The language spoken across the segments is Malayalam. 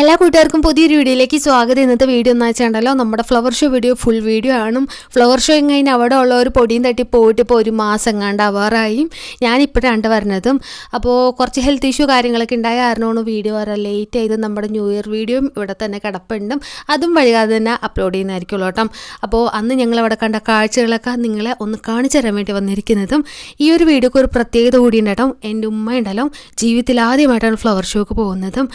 എല്ലാ കൂട്ടുകാർക്കും പുതിയൊരു വീഡിയോയിലേക്ക് സ്വാഗതം. ഇന്നത്തെ വീഡിയോ എന്ന് വെച്ചാണ്ടല്ലോ നമ്മുടെ flower show video full video ആണ്. ഫ്ലവർ ഷോ കഴിഞ്ഞ് അവിടെ ഉള്ള ഒരു പൊടിയും തട്ടി പോയിട്ട് ഇപ്പോൾ ഒരു മാസം കണ്ട് അവാറായി. ഞാനിപ്പോഴാണ്ട് വരുന്നതും അപ്പോൾ കുറച്ച് ഹെൽത്ത് ഇഷ്യൂ കാര്യങ്ങളൊക്കെ ഉണ്ടായ കാരണമാണ് വീഡിയോ വരാൻ ലേറ്റ് ചെയ്ത് നമ്മുടെ ന്യൂ ഇയർ വീഡിയോയും ഇവിടെ തന്നെ കിടപ്പുണ്ടും. അതും വഴിയാതെ തന്നെ അപ്ലോഡ് ചെയ്യുന്നതായിരിക്കുമല്ലോ കേട്ടോ. അപ്പോൾ അന്ന് ഞങ്ങളവിടെ കണ്ട കാഴ്ചകളൊക്കെ നിങ്ങളെ ഒന്ന് കാണിച്ചു തരാൻ വേണ്ടി വന്നിരിക്കുന്നതും. ഈ ഒരു വീഡിയോക്ക് ഒരു പ്രത്യേകത കൂടി ഉണ്ട് എന്റെ ഉമ്മ ഉണ്ടല്ലോ ജീവിതത്തിൽ ആദ്യമായിട്ടാണ് ഫ്ലവർ ഷോക്ക് പോകുന്നതും.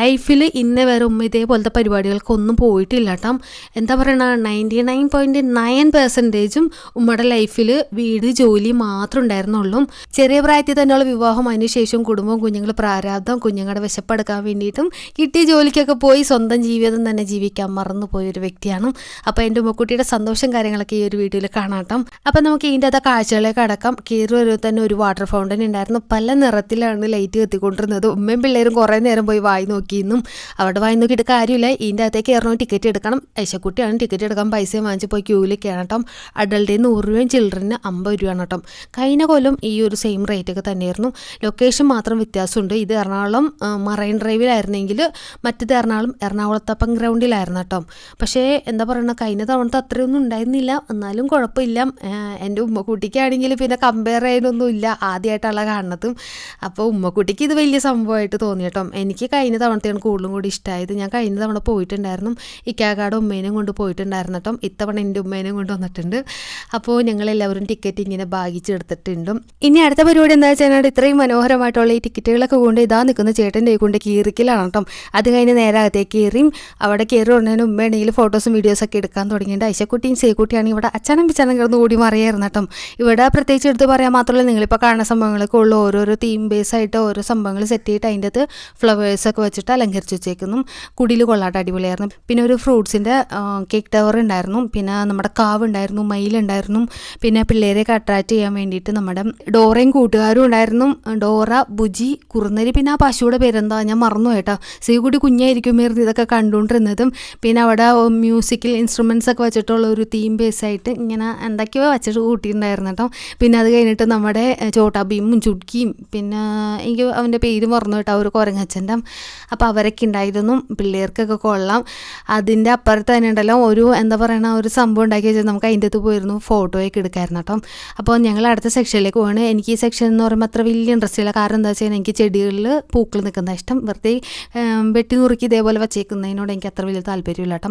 ലൈഫിൽ ഇന്ന വരെ ഉമ്മ ഇതേപോലത്തെ പരിപാടികൾക്കൊന്നും പോയിട്ടില്ല കേട്ടോ. എന്താ പറയണ നയന്റി നയൻ പോയിന്റ് നയൻ പെർസെന്റേജും ഉമ്മയുടെ ലൈഫിൽ വീട് ജോലി മാത്രം ഉണ്ടായിരുന്നുള്ളൂ. ചെറിയ പ്രായത്തിൽ തന്നെയുള്ള വിവാഹം അതിനുശേഷം കുടുംബം കുഞ്ഞുങ്ങൾ പ്രാരാബ്ദം കുഞ്ഞുങ്ങളുടെ വിശപ്പെടുക്കാൻ വേണ്ടിയിട്ടും കിട്ടിയ ജോലിക്കൊക്കെ പോയി സ്വന്തം ജീവിതം തന്നെ ജീവിക്കാൻ മറന്നു പോയ ഒരു വ്യക്തിയാണ്. അപ്പോൾ എന്റെ ഉമ്മക്കുട്ടിയുടെ സന്തോഷം കാര്യങ്ങളൊക്കെ ഈ ഒരു വീഡിയോയിൽ കാണാട്ടോ അപ്പോൾ നമുക്ക് ഇതിന്റെ അത് കാഴ്ചകളിലേക്ക് അടക്കാം. കയറി ഒരു തന്നെ ഒരു വാട്ടർ ഫൗണ്ടൻ ഉണ്ടായിരുന്നു. പല നിറത്തിലാണ് ലൈറ്റ് കത്തിക്കൊണ്ടിരുന്നത്. ഉമ്മയും പിള്ളേരും കുറേ നേരം പോയി വായി നോക്കിയെന്നും അവിടെ വായി നോക്കിയിട്ട് കാര്യമില്ല ഇതിന്റെ അകത്തേക്ക് കയറണം ടിക്കറ്റ് എടുക്കണം. ഐശക്കുട്ടിയാണ് ടിക്കറ്റ് എടുക്കാൻ പൈസ വാങ്ങിച്ച് പോയി ക്യൂവിൽ കയറണം അഡൽട്ടിന് നൂറ് രൂപയും ചിൽഡ്രന് അമ്പത് രൂപയാണ് കേട്ടോ. കഴിഞ്ഞ കൊല്ലം ഈ ഒരു സെയിം റേറ്റ് ഒക്കെ തന്നെയായിരുന്നു. ലൊക്കേഷൻ മാത്രം വ്യത്യാസമുണ്ട്. ഇത് എറണാകുളം മറൈൻ ഡ്രൈവിലായിരുന്നെങ്കിൽ മറ്റേത് എറണാകുളം എറണാകുളത്തപ്പം ഗ്രൗണ്ടിലായിരുന്നു കേട്ടോ. പക്ഷേ എന്താ പറയുക കഴിഞ്ഞ തവണത്തെ അത്രയൊന്നും ഉണ്ടായിരുന്നില്ല. എന്നാലും കുഴപ്പമില്ല. എന്റെ ഉമ്മക്കുട്ടിക്കാണെങ്കിൽ പിന്നെ കമ്പയർ ചെയ്യാനൊന്നും ഇല്ല. ആദ്യമായിട്ടുള്ള കാണുന്നതും. അപ്പോൾ ഉമ്മക്കുട്ടിക്ക് ഇത് വലിയ സംഭവമായിട്ട് തോന്നി കേട്ടോ. എനിക്ക് കഴിഞ്ഞ തവണത്തെയാണ് കൂടുതലും കൂടി ഇഷ്ടമായത് ഞാൻ കഴിഞ്ഞ തവണ പോയിട്ടുണ്ടായിരുന്നു. ഇക്കാകാട് ഉമ്മേനെയും കൊണ്ട് പോയിട്ടുണ്ടായിരുന്നു കേട്ടോ. ഇത്തവണ എന്റെ ഉമ്മേനെയും കൊണ്ട് വന്നിട്ടുണ്ട്. അപ്പോൾ ഞങ്ങളെല്ലാവരും ടിക്കറ്റ് ഇങ്ങനെ ഭാഗിച്ചെടുത്തിട്ടുണ്ട് ഇനി അടുത്ത പരിപാടി എന്താ വെച്ചാൽ ഇത്രയും മനോഹരമായിട്ടുള്ള ഈ ടിക്കറ്റുകളൊക്കെ കൊണ്ട് ഇതാ നിൽക്കുന്ന ചേട്ടന്റെ കൊണ്ട് കീറിക്കലാണ് കേട്ടോ. അത് കഴിഞ്ഞ് നേരെ അകത്തേക്ക് കയറിയും അവിടെ കയറി ഉടനെ ഉമ്മയാണെങ്കിൽ ഫോട്ടോസും വീഡിയോസൊക്കെ എടുക്കാൻ തുടങ്ങിയിട്ട് ഐശക്കുട്ടിയും സേക്കുട്ടിയാണ് ഇവിടെ അച്ഛനും പിച്ചനും കിടന്ന് ഓടി മറിയായിരുന്നു കേട്ടോ. ഇവിടെ പ്രത്യേകിച്ച് എടുത്ത് പറയാൻ മാത്രമല്ല നിങ്ങളിപ്പോൾ കാണുന്ന സംഭവങ്ങളൊക്കെ ഉള്ള ഓരോരോ തീം ബേസ് ആയിട്ട് ഓരോ സംഭവങ്ങൾ സെറ്റ് ചെയ്തിട്ട് അതിന്റെ അത് ഫ്ലവേഴ്സൊക്കെ വെച്ചിട്ട് അലങ്കരിച്ച് വെച്ചേക്കുന്നു. കുടിയിൽ കൊള്ളാട്ട് അടിപൊളിയായിരുന്നു. പിന്നെ ഒരു ഫ്രൂട്ട്സിന്റെ കേക്ക് ടവർ ഉണ്ടായിരുന്നു. പിന്നെ നമ്മുടെ കാവ് ഉണ്ടായിരുന്നു മയിലുണ്ടായിരുന്നു പിന്നെ പിള്ളേരെയൊക്കെ അട്രാക്റ്റ് ചെയ്യാൻ വേണ്ടിയിട്ട് നമ്മുടെ ഡോറയും കൂട്ടുകാരും ഉണ്ടായിരുന്നു. ഡോറ ബുജി കുറുന്നരി പിന്നെ ആ പശുവിടെ പേരെന്താ? ഞാൻ മറന്നു കേട്ടോ. സീ കൂടി കുഞ്ഞായിരിക്കും ഇതൊക്കെ കണ്ടുകൊണ്ടിരുന്നതും. പിന്നെ അവിടെ മ്യൂസിക്കൽ ഇൻസ്ട്രുമെൻസ് ഒക്കെ വെച്ചിട്ടുള്ള ഒരു തീം ബേസ് ആയിട്ട് ഇങ്ങനെ എന്തൊക്കെയോ വെച്ചിട്ട് കൂട്ടിയിട്ടുണ്ടായിരുന്നു കേട്ടോ. പിന്നെ അത് കഴിഞ്ഞിട്ട് നമ്മുടെ ചോട്ടാ ഭീമും ചുടുക്കിയും പിന്നെ എനിക്ക് അവന്റെ പേര് മറന്നു കേട്ടോ ഒരു കുരങ്ങച്ചന്റെ. അപ്പോൾ അവരൊക്കെ ഉണ്ടായിരുന്നു പിള്ളേർക്കൊക്കെ കൊള്ളാം. അതിന്റെ അപ്പുറത്ത് തന്നെ ഉണ്ടല്ലോ ഒരു എന്താ പറയണ ഒരു സംഭവം ഉണ്ടാക്കി വെച്ചാൽ നമുക്ക് അതിന്റെ അകത്ത് പോയിരുന്നു ഫോട്ടോയൊക്കെ എടുക്കായിരുന്നു കേട്ടോ. അപ്പോൾ ഞങ്ങൾ അടുത്ത സെക്ഷനിലേക്ക് പോവാണ്. എനിക്ക് ഈ സെക്ഷൻ എന്ന് പറയുമ്പോൾ അത്ര വലിയ ഇൻട്രസ്റ്റ് ഇല്ല. കാരണം എന്താ വെച്ചാൽ എനിക്ക് ചെടികളിൽ പൂക്കൾ നിൽക്കുന്ന ഇഷ്ടം. വെറുതെ വെട്ടി നുറുക്കി ഇതേപോലെ വച്ചേക്കുന്നതിനോട് എനിക്ക് അത്ര വലിയ താല്പര്യമില്ല കേട്ടോ.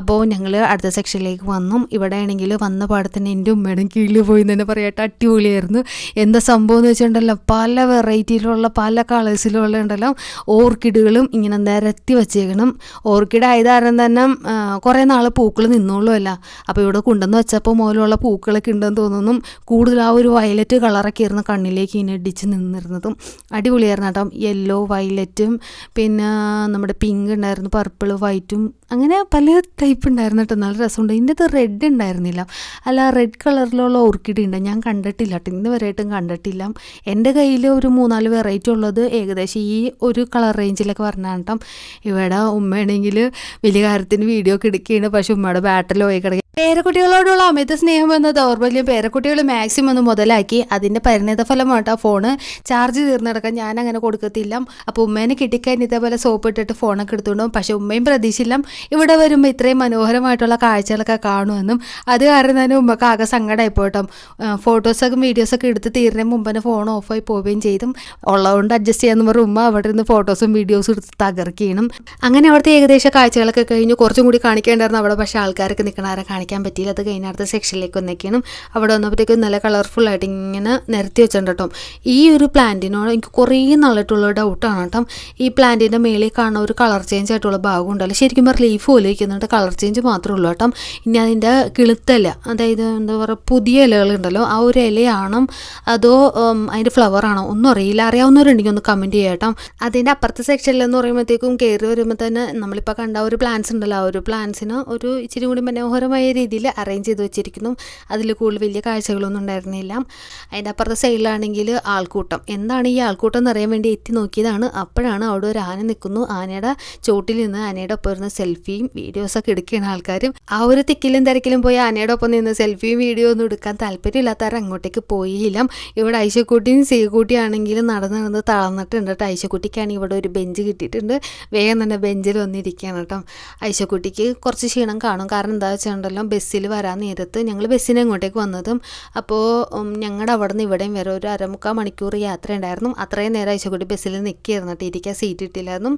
അപ്പോൾ ഞങ്ങൾ അടുത്ത സെക്ഷനിലേക്ക് വന്നു. ഇവിടെ ആണെങ്കിൽ വന്ന പാടത്തിന് എന്റെ ഉമ്മയുടെ കീഴിൽ പോയി തന്നെ പറയട്ടെ അടിപൊളിയായിരുന്നു. എന്താ സംഭവം എന്ന് വെച്ചിട്ടുണ്ടല്ലോ പല വെറൈറ്റിയിലുള്ള പല കളേഴ്സിലുള്ള ഉണ്ടല്ലോ ഓർക്കിഡുകളും ഇങ്ങനെ നിരത്തി വെച്ചേക്കണം. ഓർക്കിഡ് ആയത് കാരണം തന്നെ കുറേ നാൾ പൂക്കൾ നിന്നോളുമല്ല. അപ്പോൾ ഇവിടെ കൊണ്ടുവന്ന് വെച്ചപ്പോൾ മുതലുള്ള പൂക്കളൊക്കെ ഉണ്ടെന്ന് തോന്നുന്നു. കൂടുതൽ ആ ഒരു വയലറ്റ് കളറൊക്കെ ആയിരുന്നു കണ്ണിലേക്ക് ഇങ്ങനെ ഇടിച്ച് നിന്നിരുന്നതും. അടിപൊളിയായിരുന്നു കേട്ടോ. യെല്ലോ വയലറ്റും പിന്നെ നമ്മുടെ പിങ്ക് ഉണ്ടായിരുന്നു. പർപ്പിൾ വൈറ്റും അങ്ങനെ പല ടൈപ്പ് ഉണ്ടായിരുന്നു കേട്ടോ നല്ല രസമുണ്ട്. ഇതിന്റെ അത് റെഡ് ഉണ്ടായിരുന്നില്ല. അല്ല റെഡ് കളറിലുള്ള ഓർക്കിഡ് ഉണ്ട്. ഞാൻ കണ്ടിട്ടില്ല കേട്ടോ ഇന്ന് വരെയായിട്ടും കണ്ടിട്ടില്ല. എന്റെ കയ്യിൽ ഒരു മൂന്നാൽ വെറൈറ്റി ഉള്ളത് ഏകദേശം ഈ ഒരു കളർ റേഞ്ചിലൊക്കെ പറഞ്ഞാൽ കേട്ടോ ഇവിടെ ഉമ്മയാണെങ്കിൽ വലിയ കാര്യത്തിന് വീഡിയോ ഒക്കെ എടുക്കുകയാണ്. പക്ഷെ ഉമ്മയുടെ ബാറ്ററി പോയി കിടക്കുക പേരക്കുട്ടികളോടുള്ള അമിത സ്നേഹം എന്ന ദൗർബല്യം പേരക്കുട്ടികൾ മാക്സിമം ഒന്ന് മുതലാക്കി. അതിന്റെ പരിണിത ഫലമായിട്ട് ആ ഫോണ് ചാർജ് തീർന്നെടുക്കാൻ ഞാൻ അങ്ങനെ കൊടുക്കത്തില്ല. അപ്പോൾ ഉമ്മേനെ കിട്ടിക്കഴിഞ്ഞ് ഇതേപോലെ സോപ്പ് ഇട്ടിട്ട് ഫോണൊക്കെ എടുത്തുകൊണ്ടും പക്ഷേ ഉമ്മയും പ്രതീക്ഷില്ല ഇവിടെ വരുമ്പോൾ ഇത്രയും മനോഹരമായിട്ടുള്ള കാഴ്ചകളൊക്കെ കാണുമെന്നും അത് കാരണം തന്നെ ഉമ്മക്ക് ആകെ സങ്കടമായി പോട്ടോ ഫോട്ടോസൊക്കെ വീഡിയോസൊക്കെ എടുത്ത് തീരുന്നതിന് മുമ്പ് തന്നെ ഫോൺ ഓഫായി പോവുകയും ചെയ്തും. ഉള്ളതുകൊണ്ട് അഡ്ജസ്റ്റ് ചെയ്യാന്ന് പറഞ്ഞ ഉമ്മ അവിടെ നിന്ന് ഫോട്ടോസും വീഡിയോസും എടുത്ത് തകർക്കണം അങ്ങനെ അവിടുത്തെ ഏകദേശം കാഴ്ചകളൊക്കെ കഴിഞ്ഞ് കുറച്ചും കൂടി കാണിക്കേണ്ടായിരുന്നു അവിടെ പക്ഷേ ആൾക്കാരൊക്കെ നിൽക്കണാരെ കാണിക്കാൻ പറ്റിയില്ല. അത് കഴിഞ്ഞ അടുത്ത സെക്ഷനിലേക്ക് വന്നേക്കാനും അവിടെ വന്നപ്പോഴത്തേക്കും നല്ല കളർഫുൾ ആയിട്ട് ഇങ്ങനെ നിരത്തി വെച്ചിട്ടുണ്ട് കേട്ടോ. ഈ ഒരു പ്ലാന്റിനോട് എനിക്ക് കുറേ നാളായിട്ടുള്ള ഡൗട്ടാണ് കേട്ടോ. ഈ പ്ലാന്റിന്റെ മേളിൽ കാണുന്ന ഒരു കളർ ചേഞ്ച് ആയിട്ടുള്ള ഭാഗം ഉണ്ടല്ലോ. ശരിക്കും പറഞ്ഞാൽ ലീഫ് പോലെ എന്നിട്ട് കളർ ചേഞ്ച് മാത്രമേ ഉള്ളൂ കേട്ടോ. ഇനി അതിന്റെ കിളുത്തല അതായത് എന്താ പറയുക പുതിയ ഇലകളുണ്ടല്ലോ ആ ഒരു ഇലയാണോ അതോ അതിന്റെ ഫ്ലവർ ആണോ? ഒന്നും അറിയില്ല. അറിയാവുന്നവരുണ്ടെങ്കിൽ ഒന്ന് കമന്റ് ചെയ്യാം കേട്ടോ. അതിന്റെ അപ്പുറത്തെ സെക്ഷനിലെന്ന് പറയുമ്പോഴത്തേക്കും കയറി വരുമ്പോൾ തന്നെ നമ്മളിപ്പോൾ കണ്ട ഒരു പ്ലാന്റ്സ് ഉണ്ടല്ലോ ആ ഒരു പ്ലാന്റ്സിന് ഒരു ഇച്ചിരി കൂടി മനോഹരമായ രീതിയിൽ അറേഞ്ച് ചെയ്ത് വെച്ചിരിക്കുന്നു. അതിൽ കൂടുതൽ വലിയ കാഴ്ചകളൊന്നും ഉണ്ടായിരുന്നില്ല. അതിന്റെ അപ്പുറത്തെ സൈഡിലാണെങ്കിൽ ആൾക്കൂട്ടം. എന്താണ് ഈ ആൾക്കൂട്ടം എന്നറിയാൻ വേണ്ടി എത്തി നോക്കിയതാണ്. അപ്പോഴാണ് അവിടെ ഒരു ആന നിൽക്കുന്നു. ആനയുടെ ചോട്ടിൽ നിന്ന് ആനയുടെ ഒപ്പം ഇരുന്ന് സെൽഫിയും വീഡിയോസൊക്കെ എടുക്കുകയാണ് ആൾക്കാരും ആ ഒരു തിക്കിലും തിരക്കിലും പോയി ആനയുടെ ഒപ്പം നിന്ന് സെൽഫിയും വീഡിയോ ഒന്നും എടുക്കാൻ താല്പര്യമില്ലാത്തവർ അങ്ങോട്ടേക്ക് പോയില്ല. ഇവിടെ ഐശക്കുട്ടിയും സീകുട്ടിയാണെങ്കിലും നടന്ന് നടന്ന് തളർന്നിട്ടുണ്ട് കേട്ടോ. ഐശക്കുട്ടിക്കാണെങ്കിൽ ഇവിടെ ഒരു ബെഞ്ച് കിട്ടിയിട്ടുണ്ട്. വേഗം തന്നെ ബെഞ്ചിൽ വന്നിരിക്കുകയാണ് കേട്ടോ. ഐശക്കുട്ടിക്ക് കുറച്ച് ക്ഷീണം കാണും. കാരണം എന്താ വെച്ചിട്ടുണ്ടല്ലോ ബസ്സിൽ വരാൻ നേരത്ത് ഞങ്ങൾ ബസ്സിന് ഇങ്ങോട്ടേക്ക് വന്നതും അപ്പോൾ ഞങ്ങളുടെ അവിടെ നിന്ന് ഇവിടെയും വരെ ഒരു അരമുക്കാൽ മണിക്കൂർ യാത്ര ഉണ്ടായിരുന്നു. അത്രയും നേരം ഐശക്കുട്ടി ബസ്സിൽ നിൽക്കുകയായിരുന്നു കേട്ടോ. ഇരിക്കാൻ സീറ്റ് കിട്ടിയില്ലായിരുന്നു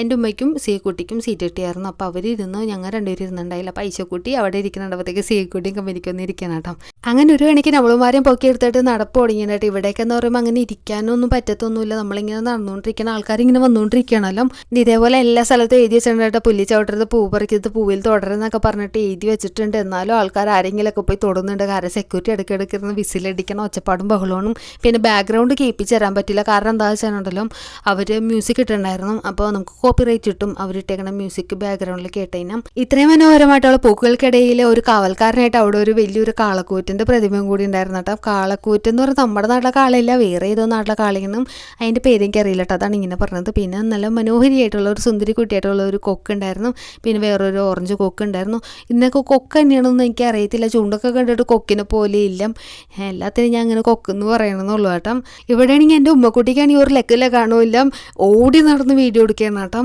എന്റെ ഉമ്മയ്ക്കും സീക്കുട്ടിക്കും സീറ്റ് കിട്ടിയായിരുന്നു. അപ്പോൾ അവരിരുന്ന് ഞങ്ങൾ രണ്ടുപേരും ഇരുന്നുണ്ടായില്ല അപ്പോൾ ഐശക്കുട്ടി അവിടെ ഇരിക്കുന്നുണ്ടപ്പോഴത്തേക്ക് സീക്കുട്ടിയും കമ്പനിക്കൊന്നും ഇരിക്കണം കേട്ടോ. അങ്ങനെ ഒരു കണക്കിന് പൊക്കി എടുത്തിട്ട് നടപ്പ് തുടങ്ങിയിട്ട് ഇവിടെയൊക്കെ എന്ന് പറയുമ്പോൾ അങ്ങനെ ഇരിക്കാനൊന്നും പറ്റത്തൊന്നുമില്ല. നമ്മളിങ്ങനെ നടന്നുകൊണ്ടിരിക്കുന്ന ആൾക്കാരിങ്ങനെ വന്നുകൊണ്ടിരിക്കണമല്ലോ ഇത് ഇതേപോലെ എല്ലാ സ്ഥലത്തും എഴുതി വെച്ചിട്ടുണ്ടായിട്ട് പുല്ലി ചവിട്ടരുത് പൂ പറിക്കരുത് പൂവിൽ തുടരുന്നൊക്കെ പറഞ്ഞിട്ട് എഴുതി വെച്ചിട്ടുണ്ട്. എന്നാലും ആൾക്കാർ ആരെങ്കിലുമൊക്കെ പോയി തൊടുന്നുണ്ട്. കാരണം സെക്യൂരിറ്റി ഇടയ്ക്ക് ഇടയ്ക്കിടയ്ക്കിരുന്ന് വിസിലടിക്കണം ഒച്ചപ്പാടും ബഹളവും. പിന്നെ ബാക്ക്ഗ്രൗണ്ട് കേൾപ്പിച്ച് തരാൻ പറ്റില്ല. കാരണം എന്താ വെച്ചാലുണ്ടല്ലോ അവർ മ്യൂസിക് ഇട്ടുണ്ടായിരുന്നു അപ്പോൾ നമുക്ക് കോപ്പി റേറ്റ് കിട്ടും. അവരിട്ടേക്കണ മ്യൂസിക് ബാക്ക്ഗ്രൗണ്ടിൽ കേട്ടുകഴിഞ്ഞാൽ ഇത്രയും മനോഹരമായിട്ടുള്ള പൂക്കൾക്കിടയിൽ ഒരു കാവൽക്കാരനായിട്ട് അവിടെ ഒരു വലിയൊരു കാളക്കൂറ്റിന്റെ പ്രതിമയും കൂടി ഉണ്ടായിരുന്നു കേട്ടോ. കാളക്കൂറ്റ് എന്ന് പറഞ്ഞാൽ നമ്മുടെ നാട്ടിലെ കാളയില്ല വേറെ ഏതോ നാട്ടിലെ കാളയെന്നും അതിന്റെ പേര് എനിക്ക് അറിയില്ല കേട്ടോ. അതാണ് ഇങ്ങനെ പറഞ്ഞത്. പിന്നെ നല്ല മനോഹരിയായിട്ടുള്ള ഒരു സുന്ദരി കുട്ടിയായിട്ടുള്ള ഒരു കൊക്ക് ഉണ്ടായിരുന്നു. പിന്നെ വേറൊരു ഓറഞ്ച് കൊക്ക് ഉണ്ടായിരുന്നു. ഇന്നൊക്കെ കൊക്ക് തന്നെയാണെന്ന് എനിക്ക് അറിയത്തില്ല ചൂണ്ടൊക്കെ കണ്ടിട്ട് കൊക്കിനെ പോലെ ഇല്ല. എല്ലാത്തിനും ഞാൻ അങ്ങനെ കൊക്കെന്ന് പറയണമെന്നുള്ളൂ കേട്ടോ. ഇവിടെയാണെങ്കിൽ എന്റെ ഉമ്മക്കുട്ടിക്കാണെങ്കിൽ ഒരു ലെക്കില്ല കാണുമില്ല. ഓടി നടന്ന് വീഡിയോ എടുക്കുകയാണ് കേട്ടോ.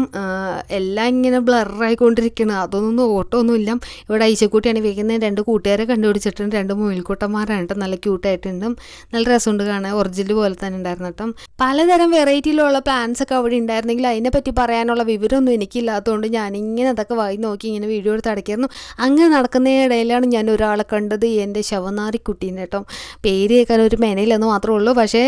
എല്ലാം ഇങ്ങനെ ബ്ലറായിക്കൊണ്ടിരിക്കണം അതൊന്നും ഓട്ടമൊന്നുമില്ല. ഇവിടെ ഐശക്കുട്ടിയാണ് വേഗം രണ്ട് കൂട്ടുകാരെ കണ്ടുപിടിച്ചിട്ടുണ്ട്. രണ്ട് മുയൽക്കൂട്ടന്മാരാണ് കേട്ടോ. നല്ല ക്യൂട്ടായിട്ടുണ്ട്. നല്ല രസമുണ്ട് കാണാൻ. ഒറിജിനൽ പോലെ തന്നെ ഉണ്ടായിരുന്നു കേട്ടോ. പലതരം വെറൈറ്റിയിലുള്ള പ്ലാന്റ്സ് ഒക്കെ അവിടെ ഉണ്ടായിരുന്നെങ്കിൽ അതിനെപ്പറ്റി പറയാനുള്ള വിവരമൊന്നും എനിക്കില്ലാത്തതുകൊണ്ട് ഞാനിങ്ങനെ അതൊക്കെ വായി നോക്കി ഇങ്ങനെ വീഡിയോ എടുത്ത് അടയ്ക്കായിരുന്നു. അങ്ങനെ നടക്കുന്നതിനിടയിലാണ് ഞാൻ ഒരാളെ കണ്ടത്. എന്റെ ശവനാരിക്കുട്ടീന്റെ കേട്ടോ. പേര് കേൾക്കാൻ ഒരു മെനയില്ലെന്ന് മാത്രമേ ഉള്ളൂ. പക്ഷേ